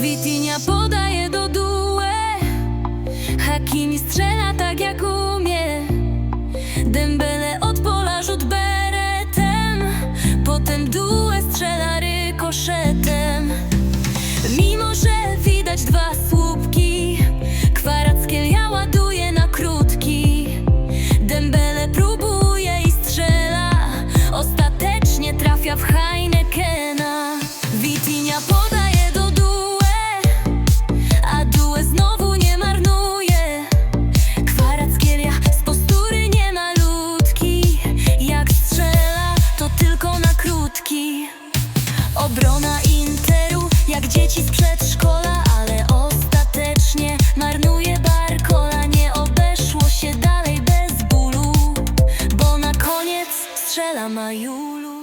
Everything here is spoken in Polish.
Witinia podaje do due Hakimi strzela tak jak umie Trafia w Heinekena. Witinia podaje do due A due znowu nie marnuje. Kwarackielia z postury nie malutki Jak strzela to tylko na krótki. Obrona Interu jak dzieci z przedszkola Ale ostatecznie marnuje Barkola. Nie obeszło się dalej bez bólu Bo na koniec strzela Majulu